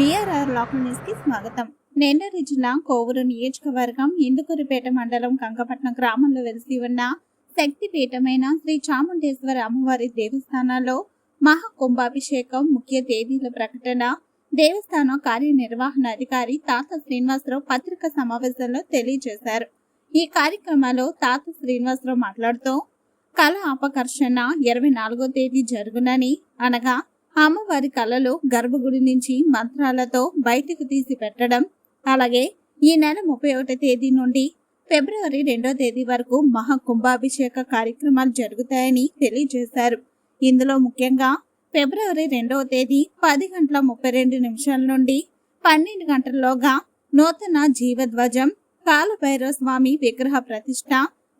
BRR lock న్యూస్కి స్వాగతం. నెల్లూరు జిల్లా కోవూరు నియోజకవర్గం ఇందుకూరుపేట మండలం కంకపట్నం గ్రామంలో వెలిసి ఉన్న శక్తిపీఠమైన శ్రీ చాముండేశ్వర అమ్మవారి దేవస్థానాల్లో మహా కుంభాభిషేకం ముఖ్య తేదీల ప్రకటన దేవస్థానం కార్యనిర్వహణ అధికారి తాత శ్రీనివాసరావు పత్రికా సమావేశంలో తెలియజేశారు. ఈ కార్యక్రమంలో తాత శ్రీనివాసరావు మాట్లాడుతూ కళ అపకర్షణ ఇరవై నాలుగో తేదీ జరుగునని అనగా అమ్మవారి కళలు గర్భగుడి నుంచి మంత్రాలతో బయటకు తీసి పెట్టడం అలాగే ఈ నెల ముప్పై ఒకటో తేదీ నుండి ఫిబ్రవరి రెండో తేదీ వరకు మహా కుంభాభిషేక కార్యక్రమాలు జరుగుతాయని తెలియజేశారు. ఇందులో ముఖ్యంగా ఫిబ్రవరి రెండవ తేదీ పది గంటల ముప్పై రెండు నిమిషాల నుండి పన్నెండు గంటల్లోగా నూతన జీవధ్వజం కాలభైరవ స్వామి విగ్రహ ప్రతిష్ట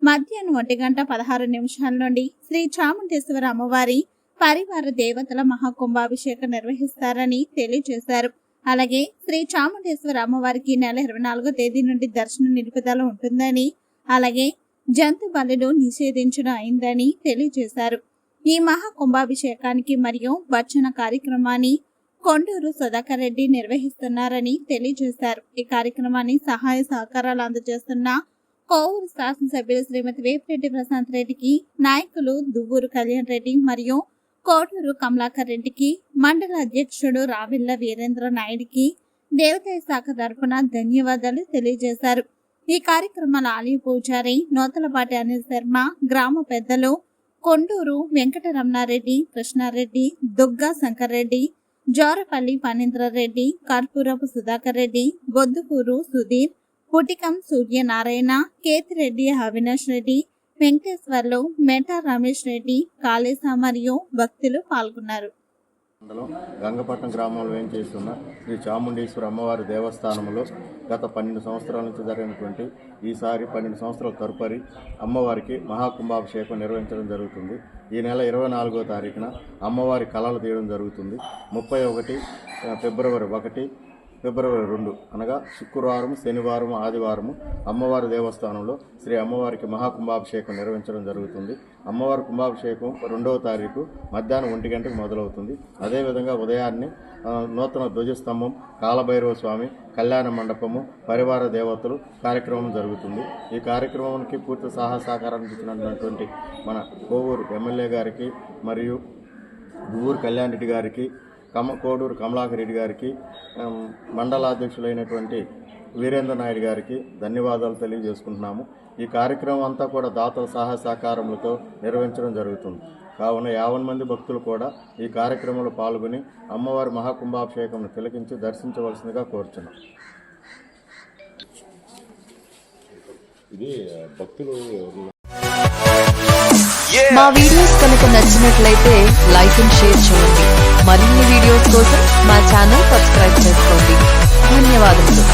మధ్యాహ్నం ఒంటి గంట పదహారు నిమిషాల నుండి శ్రీ చాముండేశ్వర అమ్మవారి పరివార దేవతల మహాకుంభాభిషేకం నిర్వహిస్తారని తెలియజేశారు. అలాగే శ్రీ చాముండేశ్వర అమ్మవారికి నెల ఇరవై నాలుగో తేదీ నుండి దర్శన నిలుపుదల ఉంటుందని అలాగే జంతు బలులు నిషేధించడం అయిందని తెలియజేశారు. ఈ మహా కుంభాభిషేకానికి మరియు భక్షణ కార్యక్రమాన్ని కొండూరు సుధాకర్ రెడ్డి నిర్వహిస్తున్నారని తెలియజేశారు. ఈ కార్యక్రమాన్ని సహాయ సహకారాలు అందజేస్తున్న కోవూరు శాసనసభ్యులు శ్రీమతి వేపిరెడ్డి ప్రశాంత్ రెడ్డికి నాయకులు దువ్వూరు కళ్యాణ్ రెడ్డి మరియు కోటూరు కమలాకర్ రెడ్డికి మండల అధ్యక్షుడు రావిళ్ళ వీరేంద్ర నాయుడికి దేవతాయ శాఖ తరఫున ధన్యవాదాలు తెలియజేశారు. ఈ కార్యక్రమాల ఆలయ పూజారి నూతలపాటి అనిల్ శర్మ గ్రామ పెద్దలు కొండూరు వెంకటరమణారెడ్డి కృష్ణారెడ్డి దుగ్గా శంకర్రెడ్డి జోరపల్లి ఫణీంద్రరెడ్డి కర్పూరపు సుధాకర్ రెడ్డి బొద్దుకూరు సుధీర్ పుటికం సూర్యనారాయణ కేతిరెడ్డి అవినాష్ రెడ్డి వెంకటేశ్వర్లో మేటా రమేష్ రెడ్డి కాళేశ మరియు భక్తులు పాల్గొన్నారు. గంగపట్నం గ్రామంలో ఏం చేస్తున్న శ్రీ చాముండేశ్వర అమ్మవారి దేవస్థానంలో గత పన్నెండు సంవత్సరాల నుంచి జరిగినటువంటి ఈసారి పన్నెండు సంవత్సరాల తదుపరి అమ్మవారికి మహాకుంభాభిషేకం నిర్వహించడం జరుగుతుంది. ఈ నెల ఇరవై నాలుగో తారీఖున అమ్మవారి కళలు తీయడం జరుగుతుంది. ముప్పై ఒకటి ఫిబ్రవరి ఒకటి ఫిబ్రవరి రెండు అనగా శుక్రవారం శనివారం ఆదివారం అమ్మవారి దేవస్థానంలో శ్రీ అమ్మవారికి మహాకుంభాభిషేకం నిర్వహించడం జరుగుతుంది. అమ్మవారి కుంభాభిషేకం రెండవ తారీఖు మధ్యాహ్నం ఒంటి గంటకు మొదలవుతుంది. అదేవిధంగా ఉదయాన్నే నూతన ధ్వజస్తంభం కాలభైరవ స్వామి కళ్యాణ మండపము పరివార దేవతలు కార్యక్రమం జరుగుతుంది. ఈ కార్యక్రమానికి పూర్తి సహాయ సహకారం ఇచ్చినటువంటి మన కోవూరు ఎమ్మెల్యే గారికి మరియు దువ్వూరు కళ్యాణ్ రెడ్డి గారికి కమ కోడూరు కమలాకర్ రెడ్డి గారికి ఆమ్, మండల అధ్యక్షులైనటువంటి వీరేంద్ర నాయుడు గారికి ధన్యవాదాలు తెలియజేసుకుంటున్నాము. ఈ కార్యక్రమం అంతా కూడా దాతల సహాయ సహకారములతో నిర్వహించడం జరుగుతుంది. కావున యావన్ మంది భక్తులు కూడా ఈ కార్యక్రమంలో పాల్గొని అమ్మవారి మహాకుంభాభిషేకం తిలకించి దర్శించవలసిందిగా కోరుచున్నాం. ఇది భక్తులు మా వీడియోస్ కనుక నచ్చినట్లయితే లైక్ అండ్ షేర్ చేయండి. మరిన్ని వీడియోస్ కోసం మా ఛానల్ సబ్స్క్రైబ్ చేసుకోండి. ధన్యవాదములు.